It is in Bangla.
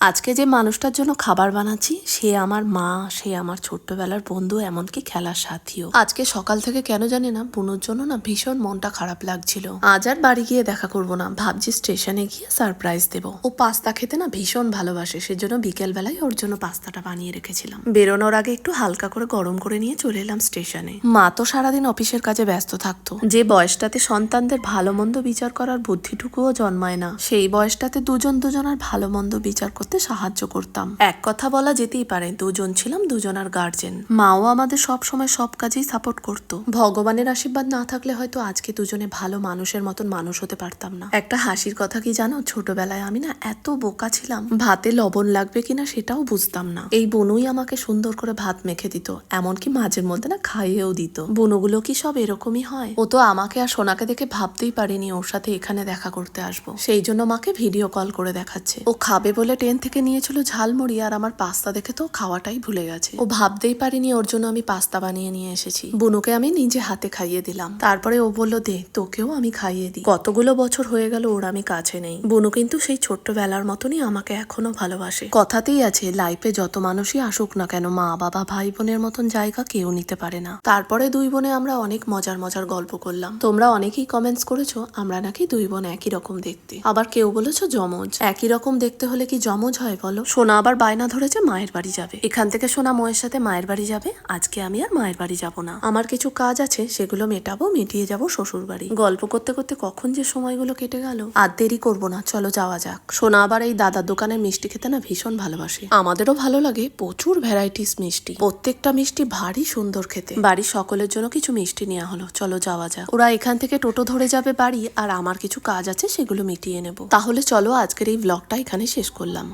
আজকে যে মানুষটার জন্য খাবার বানাচ্ছি, সে আমার মা, সে আমার ছোট্টবেলার বন্ধু, এমনকি খেলার সাথীও। আজকে সকাল থেকে কেন জানি না বুনুর জন্য না ভীষণ মনটা খারাপ লাগছিল। আজ আর বাড়ি গিয়ে দেখা করব না, ভাবছি স্টেশনে গিয়ে সারপ্রাইজ দেবো। ও পাস্তা খেতে না ভীষণ ভালোবাসে, সেজন্য বিকেল বেলায় ওর জন্য পাস্তাটা বানিয়ে রেখেছিলাম। বেরোনোর আগে একটু হালকা করে গরম করে নিয়ে চলে এলাম স্টেশনে। মা তো সারাদিন অফিসের কাজে ব্যস্ত থাকতো। যে বয়সটাতে সন্তানদের ভালো মন্দ বিচার করার বুদ্ধিটুকুও জন্মায় না, সেই বয়সটাতে দুজন দুজনার ভালো মন্দ বিচার করতে সাহায্য করতাম। এক কথা বলা যেতেই পারে দুজন ছিলাম দুজনার গার্জেন মাও আমাদের সব সময় সব কাজেই সাপোর্ট করত। ভগবানের আশীর্বাদ না থাকলে হয়তো আজকে দুজনে ভালো মানুষের মতন মানুষ হতে পারতাম না। একটা হাসির কথা কি জানো? ছোটবেলায় আমি না এত বোকা ছিলাম। ভাতে লবণ লাগবে কিনা সেটাও বুঝতাম না। এই বনুই আমাকে সুন্দর করে ভাত মেখে দিত এমনকি মাঝের মধ্যে না খাইয়েও দিত। বনুগুলো কি সব এরকমই হয়? ও তো আমাকে আর সোনাকে দেখে ভাবতেই পারিনি ওর সাথে এখানে দেখা করতে আসব। সেই জন্য মাকে ভিডিও কল করে দেখাচ্ছে। ও খাবে বলে ট্রেন থেকে নিয়েছিল ঝালমুড়ি আর আমার পাস্তা দেখে তো খাওয়াটাই ভুলে গেছে। ও ভাবতেই পারিনি ওর জন্য আমি পাস্তা বানিয়ে নিয়ে এসেছি। বুনুকে আমি নিজে হাতে খাইয়ে দিলাম। তারপরে ও বলল, দে, তোকেও আমি খাইয়ে দিই। কতগুলো বছর হয়ে গেল ওর আমি কাছে নেই। বুনু কিন্তু সেই ছোট্টবেলার মতনই আমাকে এখনও ভালোবাসে। কথাতেই আছে, লাইফে যত মানুষই আসুক না কেন, মা, বাবা, ভাই, বোনের মতন জায়গা কেউ নিতে পারে না। তারপরে দুই বোনে আমরা অনেক মজার মজার গল্প করলাম। তোমরা অনেকেই কমেন্টস করেছ, আমরা নাকি দুই বোন একই রকম দেখতে। আবার কেউ বলেছ জমজ একই রকম দেখতে হলে কি জমজ হয় বলো সোনা আবার বায়না ধরেছে মায়ের বাড়ি যাবে। এখান থেকে সোনা মোয়ের সাথে মায়ের বাড়ি যাবে। আজকে আমি আর মায়ের বাড়ি যাব না। আমার কিছু কাজ আছে, সেগুলো মেটাবো, মিটিয়ে যাব শ্বশুর বাড়ি। গল্প করতে করতে কখন যে সময়গুলো কেটে গেল, আর দেরি করব না, চলো যাওয়া যাক। সোনা আবার এই দাদার দোকানের মিষ্টি খেতে না ভীষণ ভালোবাসে। আমাদেরও ভালো লাগে প্রচুর ভ্যারাইটিস মিষ্টি। প্রত্যেকটা মিষ্টি ভারী সুন্দর খেতে। বাড়ির সকলের জন্য কিছু মিষ্টি নেওয়া হলো। চলো যাওয়া যাক। ওরা এখান থেকে টোটো ধরে যাবে বাড়ি, আর আমার কিছু কাজ আছে, সেগুলো মিটিয়ে নেব। তাহলে চলো আজকের এই ব্লগটা এখানে শেষ করলাম।